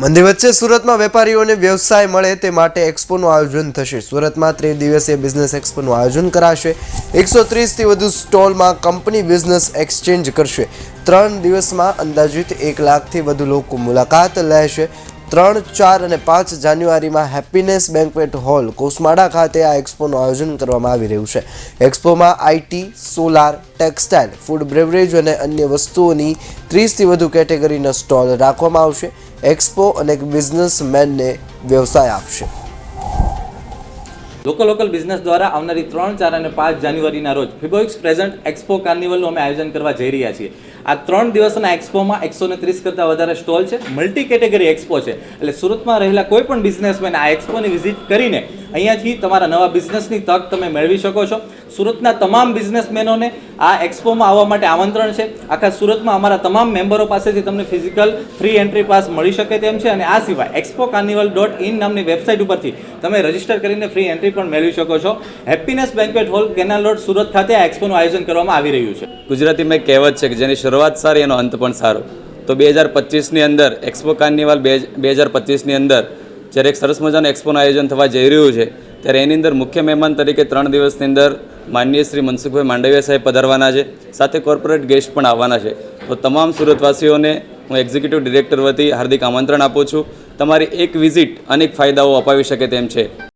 મંદી વચ્ચે સુરતમાં વેપારીઓને વ્યવસાય મળે તે માટે એક્સપોનું આયોજન થશે. સુરતમાં ત્રિદિવસીય બિઝનેસ એક્સપોનું આયોજન કરાશે. એકસો ત્રીસથી વધુ સ્ટોલમાં કંપની બિઝનેસ એક્સચેન્જ કરશે. ત્રણ દિવસમાં અંદાજિત એક લાખથી વધુ લોકો મુલાકાત લેશે. ત્રણ, ચાર અને પાંચ જાન્યુઆરીમાં હેપીનેસ બેન્કવેટ હોલ કોસમાડા ખાતે આ એક્સપોનું આયોજન કરવામાં આવી રહ્યું છે. એક્સપોમાં IT solar, textile, food beverage અને અન્ય વસ્તુઓની ત્રીસથી વધુ કેટેગરીના સ્ટોલ રાખવામાં આવશે. એક્સપો અને બિઝનેસમેનને વ્યવસાય આપશે. લોકલ લોકલ બિઝનેસ દ્વારા આવનારી ત્રણ, ચાર અને પાંચ જાન્યુઆરીના રોજ ફિબોઇક્સ પ્રેઝન્ટ એક્સપો કાર્નિવલનું અમે આયોજન કરવા જઈ રહ્યા છીએ. આ ત્રણ દિવસના એક્સપોમાં એકસો ને ત્રીસ કરતાં વધારે સ્ટોલ છે મલ્ટી કેટેગરી એક્સપો છે. એટલે સુરતમાં રહેલા કોઈ પણ બિઝનેસમેન આ એક્સપોની વિઝિટ કરીને અહીંયાથી તમારા નવા બિઝનેસની તક તમે મેળવી શકો છો. સુરતના તમામ બિઝનેસમેનોને આ એક્સપોમાં આવવા માટે આમંત્રણ છે. આખા સુરતમાં અમારા તમામ મેમ્બરો પાસેથી તમને ફિઝિકલ ફ્રી એન્ટ્રી પાસ મળી શકે તેમ છે અને આ સિવાય એક્સપો કાર્નિવલ ડોટ ઇન નામની વેબસાઇટ ઉપરથી તમે રજિસ્ટર કરીને ફ્રી એન્ટ્રી પણ મેળવી શકો છો. Happiness banquet hall, canal road, Surat ખાતે આ એક્સપોનું આયોજન કરવામાં આવી રહ્યું છે. ગુજરાતીમાં એક કહેવત છે કે જેની શરૂઆત સારી, એનો અંત પણ સારો. તો બે હજાર પચીસની અંદર એક્સપો કાર્નિવલ બે બે હજાર પચીસની અંદર જ્યારે એક સરસ મજાનું એક્સપોનું આયોજન થવા જઈ રહ્યું છે, ત્યારે એની અંદર મુખ્ય મહેમાન તરીકે ત્રણ દિવસની અંદર માનનીય શ્રી મનસુખભાઈ માંડવિયા સાહેબ પધારવાના છે. સાથે કોર્પોરેટ ગેસ્ટ પણ આવવાના છે. તો તમામ સુરતવાસીઓને હું એક્ઝિક્યુટિવ ડિરેક્ટર વતી હાર્દિક આમંત્રણ આપું છું. તમારી એક વિઝિટ અનેક ફાયદાઓ અપાવી શકે તેમ છે.